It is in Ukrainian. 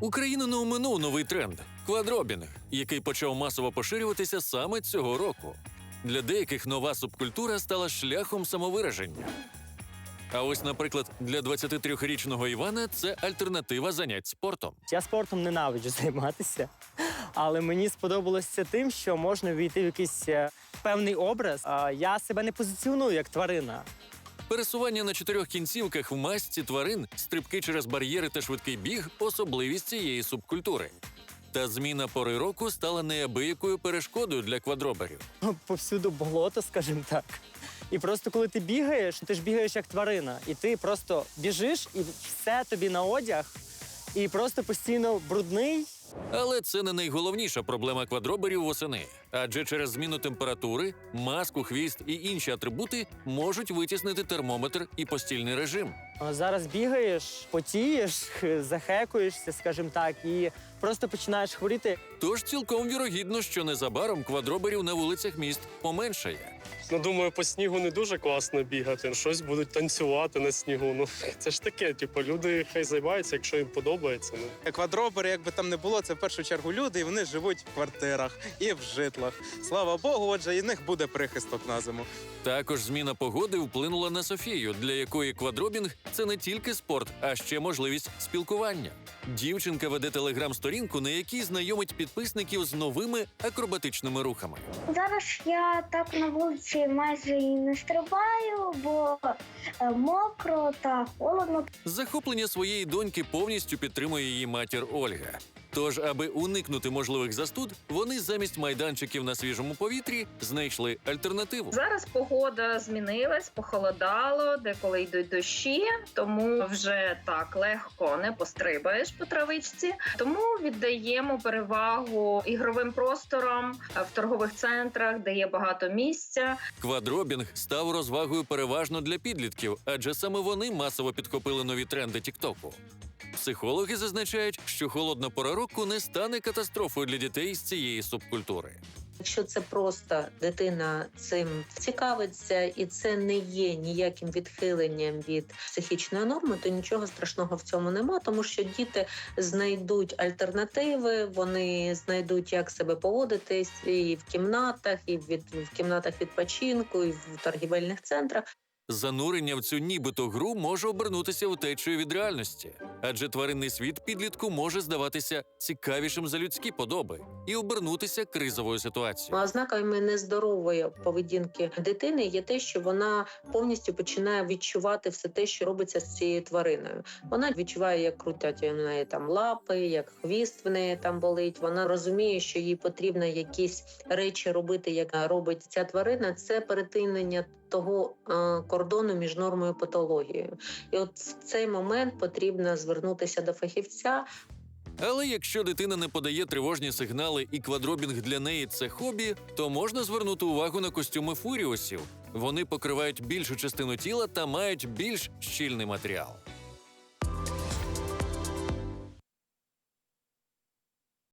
Україну не оминув новий тренд квадробінг, який почав масово поширюватися саме цього року. Для деяких нова субкультура стала шляхом самовираження. А ось, наприклад, для 23-річного Івана це альтернатива занять спортом. Я спортом ненавиджу займатися, але мені сподобалося тим, що можна війти в якийсь е, певний образ. Я себе не позиціоную як тварина. Пересування на чотирьох кінцівках в масці тварин, стрибки через бар'єри та швидкий біг особливість цієї субкультури. Та зміна пори року стала неабиякою перешкодою для квадроберів. Повсюду болото, скажімо так. І просто коли ти бігаєш, ти ж бігаєш як тварина, і ти просто біжиш, і все тобі на одяг, і просто постійно брудний. Але це не найголовніша проблема квадроберів восени, адже через зміну температури, маску, хвіст і інші атрибути можуть витіснити термометр і постільний режим. Зараз бігаєш, потієш, захекуєшся, скажімо так, і просто починаєш хворіти. Тож цілком вірогідно, що незабаром квадроберів на вулицях міст поменшає. Ну, думаю, по снігу не дуже класно бігати. Щось будуть танцювати на снігу. Ну це ж таке, типу, люди хай займаються, якщо їм подобається. Ну Квадробери, як би там не було, це в першу чергу люди, і вони живуть в квартирах і в житлах. Слава Богу, отже, і в них буде прихисток на зиму. Також зміна погоди вплинула на Софію, для якої квадробінг це не тільки спорт, а ще можливість спілкування. Дівчинка веде телеграм-сторінку, на якій знайомить підписників з новими акробатичними рухами. Зараз я так на вулиці майже і не стрибаю, бо е, мокро та холодно. Захоплення своєї доньки повністю підтримує її матір Ольга. Тож, аби уникнути можливих застуд, вони замість майданчиків на свіжому повітрі знайшли альтернативу. Зараз погода змінилась, похолодало, деколи йдуть дощі, тому вже так легко не пострибаєш по травичці. Тому віддаємо перевагу ігровим просторам в торгових центрах, де є багато місця. Квадробінг став розвагою переважно для підлітків, адже саме вони масово підхопили нові тренди Тіктоку. Психологи зазначають, що холодна пора року не стане катастрофою для дітей з цієї субкультури. Якщо це просто дитина цим цікавиться, і це не є ніяким відхиленням від психічної норми, то нічого страшного в цьому нема, тому що діти знайдуть альтернативи, вони знайдуть, як себе поводитись і в кімнатах, і в кімнатах відпочинку, і в торгівельних центрах. Занурення в цю нібито гру може обернутися втечею від реальності, адже тваринний світ підлітку може здаватися цікавішим за людські подоби і обернутися кризовою ситуацією. Ознаками нездорової поведінки дитини є те, що вона повністю починає відчувати все те, що робиться з цією твариною. Вона відчуває, як крутять у неї там лапи, як хвіст в неї там болить. Вона розуміє, що їй потрібно якісь речі робити, як робить ця тварина. Це перетинення того е, кордону між нормою і патологією. І от в цей момент потрібно звернутися до фахівця, Але якщо дитина не подає тривожні сигнали і квадробінг для неї це хобі, то можна звернути увагу на костюми фуріусів. Вони покривають більшу частину тіла та мають більш щільний матеріал.